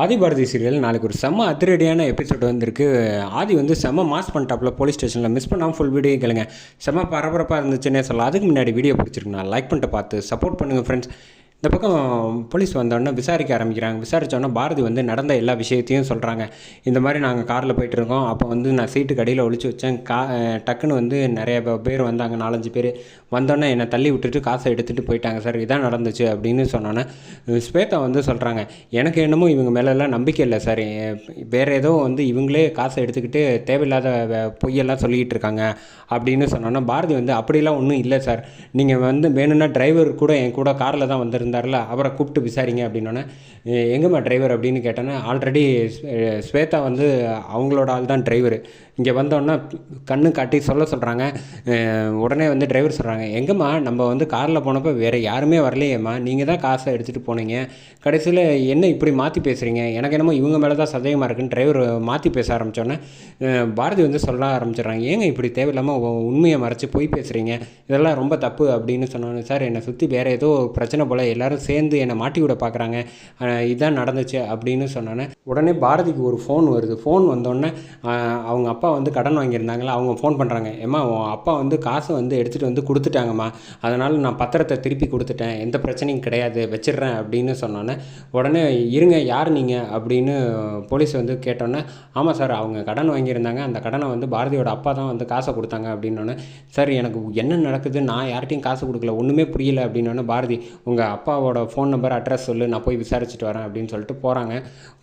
Adhibharathi serial நாளைக்கு ஒரு செம்ம அதிரடியான எபிசோட் வந்திருக்கு. ஆதி வந்து செம்ம மாஸ் பண்ணிட்டாப்புல போலீஸ் ஸ்டேஷனில் மிஸ் பண்ணாமல் ஃபுல் வீடியோ கேளுங்க. செம்ம பரபரப்பாக இருந்துச்சுன்னே சொல்லலாம். அதுக்கு முன்னாடி வீடியோ பிடிச்சிருக்குண்ணா லைக் பண்ணிட்டு பார்த்து சப்போர்ட் பண்ணுங்கள் ஃப்ரெண்ட்ஸ் இந்த பக்கம் போலீஸ் வந்தோடனே விசாரிக்க ஆரம்பிக்கிறாங்க. விசாரித்தோடனே பாரதி வந்து நடந்த எல்லா விஷயத்தையும் சொல்கிறாங்க இந்த மாதிரி நாங்கள் காரில் போயிட்டுருக்கோம் அப்போ வந்து நான் சீட்டு கடையில் ஒழிச்சு வச்சேன். கா டக்குன்னு வந்து நிறைய பேர் வந்தாங்க. நாலஞ்சு பேர். வந்தோடனே என்னை தள்ளி விட்டுட்டு காசை எடுத்துகிட்டு போயிட்டாங்க. சார் இதான் நடந்துச்சு அப்படின்னு சொன்னோன்னே ஸ்வேதா வந்து சொல்கிறாங்க எனக்கு என்னமோ இவங்க மேலெல்லாம் நம்பிக்கை இல்லை சார். வேறு ஏதோ வந்து இவங்களே காசை எடுத்துக்கிட்டு தேவையில்லாத பொய்யெல்லாம் சொல்லிக்கிட்டு இருக்காங்க அப்படின்னு சொன்னோன்னா பாரதி வந்து அப்படிலாம் ஒன்றும் இல்லை சார். நீங்கள் வந்து வேணும்னா டிரைவர் கூட என் கூட காரில் தான் இருந்தார்ல அவரை கூப்பிட்டு விசாரிங்க அப்படின்னோடனே எங்கேம்மா எங்கம்மா டிரைவர் அப்படின்னு கேட்டோன்னே ஆல்ரெடி ஸ்வேதா வந்து அவங்களோட ஆள் தான் டிரைவர் இங்கே வந்தோன்னே கண்ணு காட்டி சொல்ல சொல்கிறாங்க உடனே வந்து டிரைவர் சொல்கிறாங்க எங்கம்மா நம்ம வந்து காரில் போனப்போ வேறு யாருமே வரலையேம்மா. நீங்கள் தான் காசை எடுத்துகிட்டு போனீங்க. கடைசியில் என்ன இப்படி மாற்றி பேசுகிறீங்க எனக்கு என்னமோ இவங்க மேலே தான் சந்தேகமாக இருக்குன்னு டிரைவர் மாற்றி பேச ஆரம்பித்தோன்னே பாரதி வந்து சொல்ல ஆரம்பிச்சிடுறாங்க ஏங்க இப்படி தேவையில்லாமல் உண்மையை மறைச்சி போய் பேசுகிறீங்க இதெல்லாம் ரொம்ப தப்பு அப்படின்னு சொன்னோன்னே சார் என்னை சுற்றி வேறு ஏதோ பிரச்சனை போல் எல்லாரும் சேர்ந்து என்னை மாட்டி விட பார்க்குறாங்க. இதான் நடந்துச்சு அப்படின்னு சொன்னோன்னே உடனே பாரதிக்கு ஒரு ஃபோன் வருது. ஃபோன் வந்தோடனே அவங்க அப்பா வந்து கடன் வாங்கியிருந்தாங்களா அவங்க ஃபோன் பண்ணுறாங்க ஏம்மா உன் அப்பா வந்து காசை வந்து எடுத்துகிட்டு வந்து கொடுத்துட்டாங்கம்மா. அதனால் நான் பத்திரத்தை திருப்பி கொடுத்துட்டேன். எந்த பிரச்சனையும் கிடையாது. வச்சிடுறேன். அப்படின்னு சொன்னோன்னே உடனே இருங்க யார் நீங்கள் அப்படின்னு போலீஸ் வந்து கேட்டோன்னே ஆமாம் சார் அவங்க கடன் வாங்கியிருந்தாங்க. அந்த கடனை வந்து பாரதியோட அப்பா தான் வந்து காசை கொடுத்தாங்க. அப்படின்னோடனே சார் எனக்கு என்ன நடக்குது? நான் யார்கிட்டையும் காசு கொடுக்கல. ஒன்றுமே புரியல. அப்படின்னோடனே பாரதி உங்கள் அப்பா அப்பாவோட ஃபோன் நம்பர் அட்ரஸ் சொல்லு நான் போய் விசாரிச்சுட்டு வரேன் அப்படின்னு சொல்லிட்டு போகிறாங்க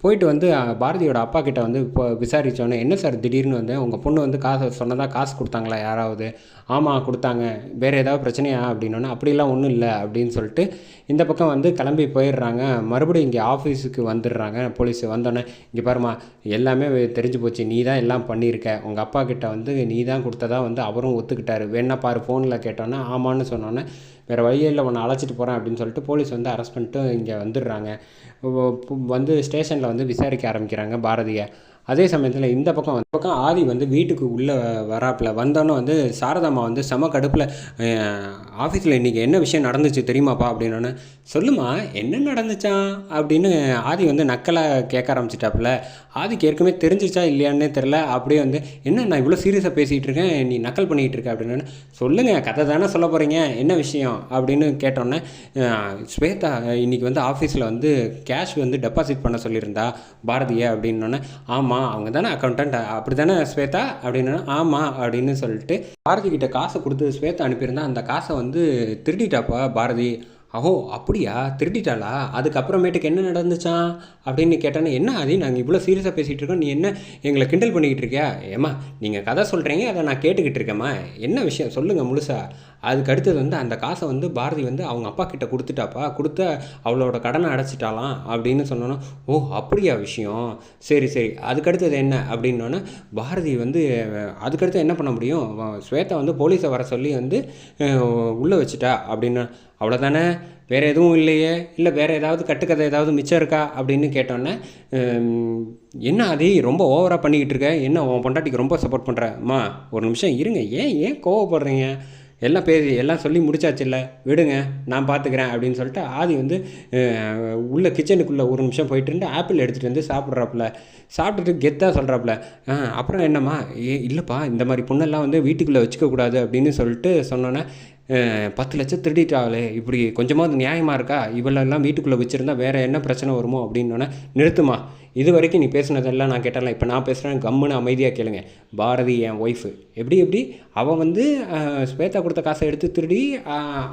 போயிட்டு வந்து பாரதியோட அப்பா கிட்ட வந்து இப்போ விசாரித்தோன்னே என்ன சார் திடீர்னு வந்து உங்கள் பொண்ணு வந்து காசு சொன்னதாக காசு கொடுத்தாங்களா யாராவது? ஆமாம் கொடுத்தாங்க. வேறு ஏதாவது பிரச்சனையா? அப்படின்னோடனே அப்படிலாம் ஒன்றும் இல்லை. அப்படின்னு சொல்லிட்டு இந்த பக்கம் வந்து கிளம்பி போயிடுறாங்க. மறுபடியும் இங்கே ஆஃபீஸுக்கு வந்துடுறாங்க. போலீஸ் வந்தோடனே இங்கே பாருமா எல்லாமே தெரிஞ்சு போச்சு. நீ தான் எல்லாம் பண்ணியிருக்க. உங்கள் அப்பா கிட்ட வந்து நீ தான் கொடுத்ததா வந்து அவரும் ஒத்துக்கிட்டாரு. வேணா பாரு ஃபோனில் கேட்டோன்னே ஆமான்னு சொன்னோன்னே வேறு வழியே இல்லை உன்னை அழைச்சிட்டு போகிறேன் அப்படின்னு சொல்லிட்டு போலீஸ் வந்து அரெஸ்ட் பண்ணிட்டு இங்கே வந்துடுறாங்க. பு- வந்து ஸ்டேஷனில் வந்து விசாரிக்க ஆரம்பிக்கிறாங்க பாரதியை. அதே சமயத்தில் இந்த பக்கம் அந்த பக்கம் ஆதி வந்து வீட்டுக்கு உள்ளே வராப்பில் வந்தோன்னே வந்து சாரதாம்மா வந்து செம கடுப்பில் ஆஃபீஸில் இன்றைக்கி என்ன விஷயம் நடந்துச்சு தெரியுமாப்பா? அப்படின்னோடனே சொல்லுமா என்ன நடந்துச்சான் அப்படின்னு ஆதி வந்து நக்கலாக கேட்க ஆரம்பிச்சிட்டாப்புல. ஆதிக்கு ஏற்கனவே தெரிஞ்சிச்சா இல்லையானே தெரில அப்படியே வந்து என்ன நான் இவ்வளோ சீரியஸாக பேசிகிட்டு இருக்கேன் நீ நக்கல் பண்ணிகிட்டு இருக்க? அப்படின்னு சொல்லுங்கள் கதை தானே சொல்ல போகிறீங்க என்ன விஷயம்? அப்படின்னு கேட்டோன்னே ஸ்வேதா இன்னைக்கு வந்து ஆஃபீஸில் வந்து கேஷ் வந்து டெபாசிட் பண்ண சொல்லியிருந்தா பாரதியை. அப்படின்னோடனே ஆமாம் அவங்க தானே அக்கௌண்டன்ட் அப்படி தானே ஸ்வேதா? அப்படின்னு ஆமாம் அப்படின்னு சொல்லிட்டு பாரதி கிட்ட காசை கொடுத்து ஸ்வேதா அனுப்பியிருந்தா அந்த காசை வந்து திருடிட்டாப்பா பாரதி. அஹோ அப்படியா? திருடிட்டாளா? அதுக்கப்புறமேட்டுக்கு என்ன நடந்துச்சான் அப்படின்னு கேட்டானே என்ன அதே நாங்கள் இவ்வளோ சீரியஸாக பேசிகிட்டு இருக்கோம் நீ என்ன எங்களை கிண்டல் பண்ணிக்கிட்டு இருக்கியா? ஏம்மா நீங்கள் கதை சொல்கிறீங்க அதை நான் கேட்டுக்கிட்டு இருக்கேம்மா. என்ன விஷயம்? சொல்லுங்கள் முழுசா. அதுக்கு அடுத்தது வந்து அந்த காசை வந்து பாரதி வந்து அவங்க அப்பா கிட்ட கொடுத்துட்டாப்பா. கொடுத்த அவளோட கடனை அடைச்சிட்டாலாம் அப்படின்னு சொன்னோன்னா ஓ அப்படியா விஷயம்? சரி சரி. அதுக்கடுத்தது என்ன? அப்படின்னோன்னா பாரதி வந்து அதுக்கடுத்து என்ன பண்ண முடியும்? ஸ்வேதா வந்து போலீஸை வர சொல்லி வந்து உள்ளே வச்சுட்டா அப்படின்னு அவ்வளோதானே வேறு எதுவும் இல்லையே? இல்லை வேறு ஏதாவது கட்டுக்கதை ஏதாவது மிச்சம் இருக்கா? அப்படின்னு கேட்டோன்னே என்ன அது ரொம்ப ஓவராக பண்ணிக்கிட்டு இருக்க? என்ன உன் பொண்டாட்டிக்கு ரொம்ப சப்போர்ட் பண்ணுறம்மா ஒரு நிமிஷம் இருங்க. ஏன் ஏன் கோவப்படுறீங்க? எல்லாம் பேசி எல்லாம் சொல்லி முடிச்சாச்சுல்ல விடுங்க நான் பார்த்துக்கிறேன் அப்படின்னு சொல்லிட்டு ஆதி வந்து உள்ள கிச்சனுக்குள்ளே ஒரு நிமிஷம் போயிட்டு இருந்து ஆப்பிள் எடுத்துகிட்டு வந்து சாப்பிட்றாப்புல. சாப்பிட்டுட்டு கெத்தாக சொல்கிறாப்புல அப்புறம் என்னம்மா? ஏ இல்லைப்பா இந்த மாதிரி பொண்ணெல்லாம் வந்து வீட்டுக்குள்ளே வச்சுக்கக்கூடாது. அப்படின்னு சொல்லிட்டு சொன்னோன்னே பத்து லட்சம் திருடிட்டாளே இப்படி கொஞ்சமாவது நியாயமாக இருக்கா? இவளெல்லாம் வீட்டுக்குள்ளே வச்சுருந்தா வேறு என்ன பிரச்சனை வருமோ அப்படின்னோடனே நிறுத்துமா இது வரைக்கும் நீ பேசுனதெல்லாம் நான் கேட்டாலாம் இப்போ நான் பேசுகிறேன் கம்முன்னு அமைதியாக கேளுங்க. பாரதி என் ஒய்ஃபு எப்படி எப்படி? அவள் வந்து ஸ்வேதா கொடுத்த காசை எடுத்து திருடி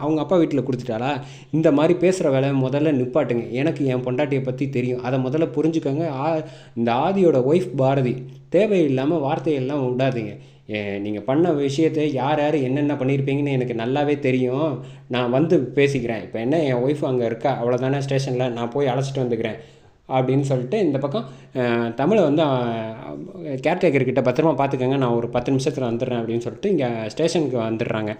அவங்க அப்பா வீட்டில் கொடுத்துட்டாளா? இந்த மாதிரி பேசுகிற வேலை முதல்ல நிப்பாட்டுங்க. எனக்கு என் பொண்டாட்டியை பற்றி தெரியும். அதை முதல்ல புரிஞ்சுக்கோங்க. ஆ இந்த ஆதியோட ஒய்ஃப் பாரதி. தேவையில்லாமல் வார்த்தையெல்லாம் விடாதீங்க. நீங்கள் பண்ண விஷயத்தை யார் யார் என்னென்ன பண்ணியிருப்பீங்கன்னு எனக்கு நல்லாவே தெரியும். நான் வந்து பேசிக்கிறேன். இப்போ என்ன என் ஒய்ஃப் அங்கே இருக்கா? அவ்வளோதானே ஸ்டேஷனில் நான் போய் அழைச்சிட்டு வந்துக்கிறேன். அப்படின்னு சொல்லிட்டு இந்த பக்கம் தமிழை வந்து கேர்டேக்கர்கிட்ட பத்திரமா பார்த்துக்கங்க நான் ஒரு பத்து நிமிஷத்தில் வந்துடுறேன் அப்படின்னு சொல்லிட்டு இங்கே ஸ்டேஷனுக்கு வந்துடுறாங்க.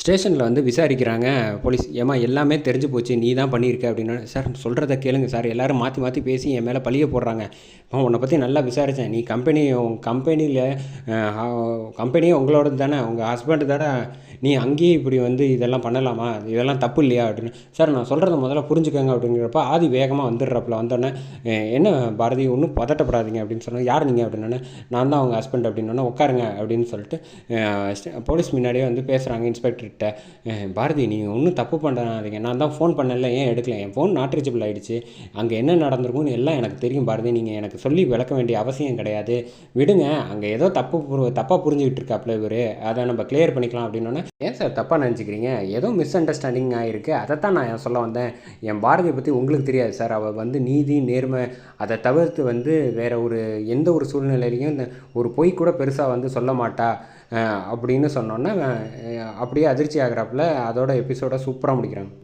ஸ்டேஷனில் வந்து விசாரிக்கிறாங்க. போலீஸ் ஏமா எல்லாமே தெரிஞ்சு போச்சு. நீ தான் பண்ணியிருக்க அப்படின்னா. சார் சொல்கிறத கேளுங்க சார். எல்லோரும் மாற்றி மாற்றி பேசி என் மேலே பழிய போடுறாங்க. அம்மா, உன்னை பற்றி நல்லா விசாரித்தேன் நீ கம்பெனி உங்கள் கம்பெனியில் கம்பெனியே உங்களோட தானே. உங்கள் ஹஸ்பண்டு தானே. நீ அங்கேயே இப்படி வந்து இதெல்லாம் பண்ணலாமா? இதெல்லாம் தப்பு இல்லையா அப்படின்னு. சார் நான் சொல்கிறத முதல்ல புரிஞ்சுக்கோங்க அப்படிங்கிறப்ப ஆதி வேகமாக வந்துடுறப்பல வந்தோடனே என்ன பாரதி ஒன்றும் பதட்டப்படாதீங்க அப்படின்னு சொன்னேன் யார் நீங்கள் அப்படின்னோடனே நான் தான் அவங்க ஹஸ்பண்ட் அப்படின்னோடனே உட்காருங்க அப்படின்னு சொல்லிட்டு போலீஸ் முன்னாடியே வந்து பேசுகிறாங்க இன்ஸ்பெக்டர். டைரக்டர்கிட்ட பாரதி நீங்கள் ஒன்றும் தப்பு பண்ணாதீங்க. நான் தான் ஃபோன் பண்ணல ஏன் எடுக்கல? என் ஃபோன் நாட் ரீச்சபிள் ஆகிடுச்சு அங்கே என்ன நடந்திருக்கும்னு எல்லாம் எனக்கு தெரியும் பாரதி. நீங்கள் எனக்கு சொல்லி விளக்க வேண்டிய அவசியம் கிடையாது. விடுங்க. அங்கே ஏதோ தப்பு தப்பாக புரிஞ்சுக்கிட்டு இருக்காப்ல இவர். அதை நம்ம கிளியர் பண்ணிக்கலாம். அப்படின்னோன்னே ஏன் சார் தப்பாக நினச்சிக்கிறீங்க? ஏதோ மிஸ் அண்டர்ஸ்டாண்டிங் ஆகிருக்கு அதை தான் நான் சொல்ல வந்தேன்? என் பாரதியை பற்றி உங்களுக்கு தெரியாது சார். அவள் வந்து நீதி நேர்மை அதை தவிர்த்து வந்து வேறு ஒரு எந்த ஒரு சூழ்நிலையிலையும் இந்த ஒரு பொய் கூட பெருசாக வந்து சொல்ல மாட்டா. அப்படின்னு சொன்னோன்னே அப்படியே அதிர்ச்சி ஆகிறாப்புல அதோட எபிசோட சூப்பராக முடிக்கிறாங்க.